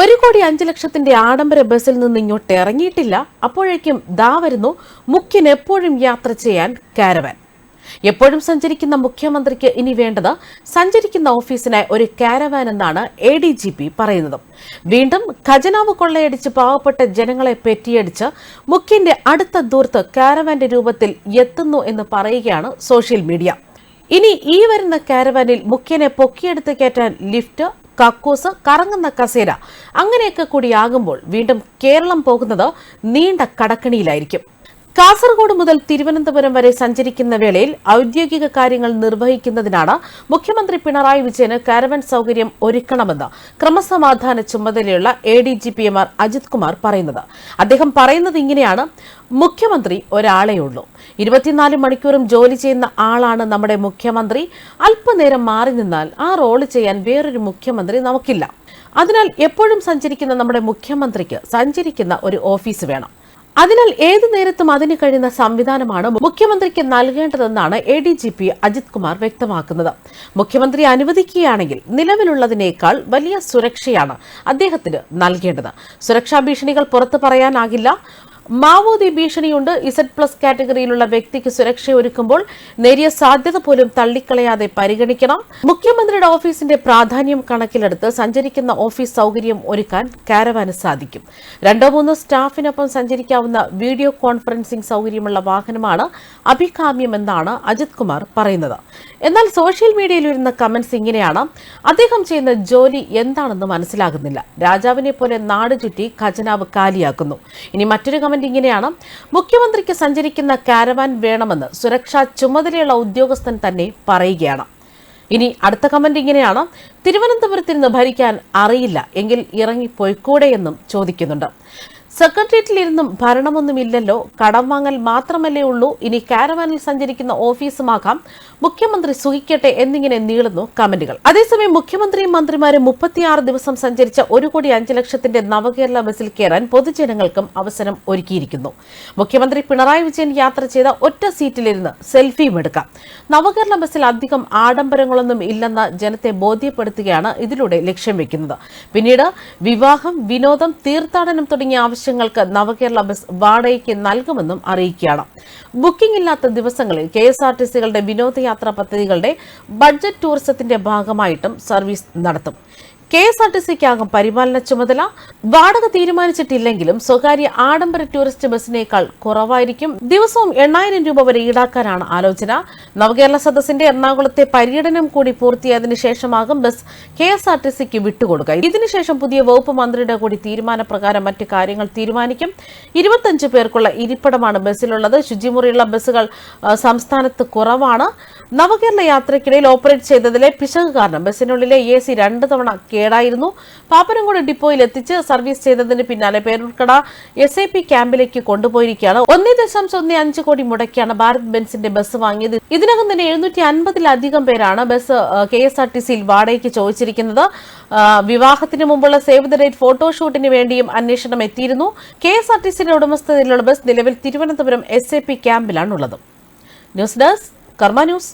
ഒരു കോടി അഞ്ച് ലക്ഷത്തിന്റെ ആഡംബര ബസ്സിൽ നിന്ന് ഇങ്ങോട്ട് ഇറങ്ങിയിട്ടില്ല. അപ്പോഴേക്കും ദാ വരുന്നു മുഖ്യൻ എപ്പോഴും യാത്ര ചെയ്യാൻ കാരവൻ. എപ്പോഴും സഞ്ചരിക്കുന്ന മുഖ്യമന്ത്രിക്ക് ഇനി വേണ്ടത് സഞ്ചരിക്കുന്ന ഓഫീസിനായി ഒരു കാരവാൻ എന്നാണ് എ ഡി ജി പി പറയുന്നത്. വീണ്ടും ഖജനാവ് കൊള്ളയടിച്ച് പാവപ്പെട്ട ജനങ്ങളെ പെറ്റിയടിച്ച് മുഖ്യന്റെ അടുത്ത ദൂർത്ത് കാരവാന്റെ രൂപത്തിൽ എത്തുന്നു എന്ന് പറയുകയാണ് സോഷ്യൽ മീഡിയ. ഇനി ഈ വരുന്ന കാരവാനിൽ മുഖ്യനെ പൊക്കിയെടുത്ത് കയറ്റാൻ ലിഫ്റ്റ് കക്കൂസ് കറങ്ങുന്ന കസേര. അങ്ങനെയൊക്കെ കൂടിയാകുമ്പോൾ വീണ്ടും കേരളം പോകുന്നത് നീണ്ട കടക്കണിയിലായിരിക്കും. കാസർഗോഡ് മുതൽ തിരുവനന്തപുരം വരെ സഞ്ചരിക്കുന്ന വേളയിൽ ഔദ്യോഗിക കാര്യങ്ങൾ നിർവഹിക്കുന്നതിനാണ് മുഖ്യമന്ത്രി പിണറായി വിജയന് കാരവൻ സൌകര്യം ഒരുക്കണമെന്ന് ക്രമസമാധാന ചുമതലയുള്ള A D G P M R Ajith Kumar പറയുന്നത്. അദ്ദേഹം പറയുന്നത് ഇങ്ങനെയാണ്. മുഖ്യമന്ത്രി ഒരാളേ ഇരുപത്തിനാല് മണിക്കൂറും ജോലി ചെയ്യുന്ന ആളാണ് നമ്മുടെ മുഖ്യമന്ത്രി. അല്പനേരം മാറി നിന്നാൽ ആ റോൾ ചെയ്യാൻ വേറൊരു മുഖ്യമന്ത്രി നമുക്കില്ല. അതിനാൽ എപ്പോഴും സഞ്ചരിക്കുന്ന നമ്മുടെ മുഖ്യമന്ത്രിക്ക് സഞ്ചരിക്കുന്ന ഒരു ഓഫീസ് വേണം. അതിനാൽ ഏതു നേരത്തും അതിന് കഴിയുന്ന സംവിധാനമാണ് മുഖ്യമന്ത്രിക്ക് നൽകേണ്ടതെന്നാണ് A D G P Ajith Kumar വ്യക്തമാക്കുന്നത്. മുഖ്യമന്ത്രി അനുവദിക്കുകയാണെങ്കിൽ നിലവിലുള്ളതിനേക്കാൾ വലിയ സുരക്ഷയാണ് അദ്ദേഹത്തിന് നൽകേണ്ടത്. സുരക്ഷാ ഭീഷണികൾ പുറത്തു പറയാനാകില്ല. മാവോദി ഭീഷണിയുണ്ട്. ഇസഡ് പ്ലസ് കാറ്റഗറിയിലുള്ള വ്യക്തിക്ക് സുരക്ഷ ഒരുക്കുമ്പോൾ നേരിയ സാധ്യത പോലും തള്ളിക്കളയാതെ പരിഗണിക്കണം. മുഖ്യമന്ത്രിയുടെ ഓഫീസിന്റെ പ്രാധാന്യം കണക്കിലെടുത്ത് സഞ്ചരിക്കുന്ന ഓഫീസ് സൗകര്യം ഒരുക്കാൻ കാരവാന് സാധിക്കും. രണ്ടോ മൂന്നോ സ്റ്റാഫിനൊപ്പം സഞ്ചരിക്കാവുന്ന വീഡിയോ കോൺഫറൻസിംഗ് സൗകര്യമുള്ള വാഹനമാണ് അഭികാമ്യമെന്നാണ് അജിത് കുമാർ പറയുന്നത്. എന്നാൽ സോഷ്യൽ മീഡിയയിൽ വരുന്ന കമന്റ്സ് ഇങ്ങനെയാണ്. അദ്ദേഹം ചെയ്യുന്ന ജോലി എന്താണെന്ന് മനസ്സിലാകുന്നില്ല. രാജാവിനെ പോലെ നാട് ചുറ്റി ഖജനാവ് കാലിയാക്കുന്നു. ഇനി മറ്റൊരു ഇങ്ങനെയാണ് മുഖ്യമന്ത്രിക്ക് സഞ്ചരിക്കുന്ന കാരവാൻ വേണമെന്ന് സുരക്ഷാ ചുമതലയുള്ള ഉദ്യോഗസ്ഥൻ തന്നെ പറയുകയാണ്. ഇനി അടുത്ത കമന്റ് ഇങ്ങനെയാണ് തിരുവനന്തപുരത്ത് നിന്ന് ഭരിക്കാൻ അറിയില്ല എങ്കിൽ ഇറങ്ങി പോയിക്കൂടെ എന്നും ചോദിക്കുന്നുണ്ട്. സെക്രട്ടേറിയറ്റിലിരുന്നും ഭരണമൊന്നുമില്ലല്ലോ. കടം വാങ്ങൽ മാത്രമല്ലേ ഉള്ളൂ. ഇനി കാരവാനിൽ സഞ്ചരിക്കുന്ന ഓഫീസുമാകാം. മുഖ്യമന്ത്രി സുഖിക്കട്ടെ എന്നിങ്ങനെ നീളുന്നു കമന്റുകൾ. അതേസമയം മുഖ്യമന്ത്രിയും മന്ത്രിമാരും മുപ്പത്തിയാറ് ദിവസം സഞ്ചരിച്ച ഒരു കോടി അഞ്ച് ലക്ഷത്തിന്റെ നവകേരള ബസിൽ കയറാൻ പൊതുജനങ്ങൾക്കും അവസരം ഒരുക്കിയിരിക്കുന്നു. മുഖ്യമന്ത്രി പിണറായി വിജയൻ യാത്ര ചെയ്ത ഒറ്റ സീറ്റിലിരുന്ന് സെൽഫിയും എടുക്കാം. നവകേരള ബസിൽ അധികം ആഡംബരങ്ങളൊന്നും ഇല്ലെന്ന ജനത്തെ ബോധ്യപ്പെടുത്തുകയാണ് ഇതിലൂടെ ലക്ഷ്യം വെക്കുന്നത്. പിന്നീട് വിവാഹം വിനോദം തീർത്ഥാടനം തുടങ്ങിയ ആവശ്യങ്ങൾക്ക് നവകേരള ബസ് വാടകയ്ക്ക് നൽകുമെന്നും അറിയിക്കുകയാണ്. ബുക്കിംഗ് ഇല്ലാത്ത ദിവസങ്ങളിൽ കെ എസ് ആർ ടി സികളുടെ വിനോദയാത്രാ പദ്ധതികളുടെ ബഡ്ജറ്റ് ടൂറിസത്തിന്റെ ഭാഗമായിട്ടും സർവീസ് നടത്തും. കെ എസ് ആർ ടി സിക്കാകും പരിപാലന ചുമതല. വാടക തീരുമാനിച്ചിട്ടില്ലെങ്കിലും സ്വകാര്യ ആഡംബര ടൂറിസ്റ്റ് ബസ്സിനേക്കാൾ കുറവായിരിക്കും. ദിവസവും എണ്ണായിരം രൂപ വരെ ഈടാക്കാനാണ് ആലോചന. നവകേരള സദസ്സിന്റെ എറണാകുളത്തെ പര്യടനം കൂടി പൂർത്തിയായതിനു ശേഷമാകും bus K S R T സിക്ക് വിട്ടുകൊടുക്കുക. ഇതിനുശേഷം പുതിയ വകുപ്പ് മന്ത്രിയുടെ കൂടി തീരുമാനപ്രകാരം മറ്റു കാര്യങ്ങൾ തീരുമാനിക്കും. ഇരുപത്തഞ്ച് പേർക്കുള്ള ഇരിപ്പിടമാണ് ബസ്സിലുള്ളത്. ശുചിമുറിയുള്ള ബസ്സുകൾ സംസ്ഥാനത്ത് കുറവാണ്. നവകേരള യാത്രയ്ക്കിടയിൽ ഓപ്പറേറ്റ് ചെയ്തതിലെ പിശക് കാരണം ബസ്സിനുള്ളിലെ എ സി രണ്ടു തവണ കേടായിരുന്നു. പാപ്പനംകോട് ഡിപ്പോയിൽ എത്തിച്ച് സർവീസ് ചെയ്തതിന് പിന്നാലെ പേരൂർക്കട എസ് ഐ പി ക്യാമ്പിലേക്ക് കൊണ്ടുപോയിരിക്കുകയാണ്. ഒന്നേ ദശാംശം ഒന്നേ അഞ്ച് കോടി മുടക്കിയാണ് ഭാരത് ബെൻസിന്റെ ബസ് വാങ്ങിയത്. ഇതിനകം തന്നെ എഴുന്നൂറ്റി അൻപതിലധികം പേരാണ് bus K S R T സിയിൽ വാടകയ്ക്ക് ചോദിച്ചിരിക്കുന്നത്. വിവാഹത്തിന് മുമ്പുള്ള സേവ് ദ ഡേറ്റ് ഫോട്ടോഷൂട്ടിന് വേണ്ടിയും അന്വേഷണം എത്തിയിരുന്നു. കെ എസ് ആർ ടി സിയുടെ ഉടമസ്ഥതയിലുള്ള ബസ് നിലവിൽ Thiruvananthapuram S A P ക്യാമ്പിലാണുള്ളത്. News desk Karma news.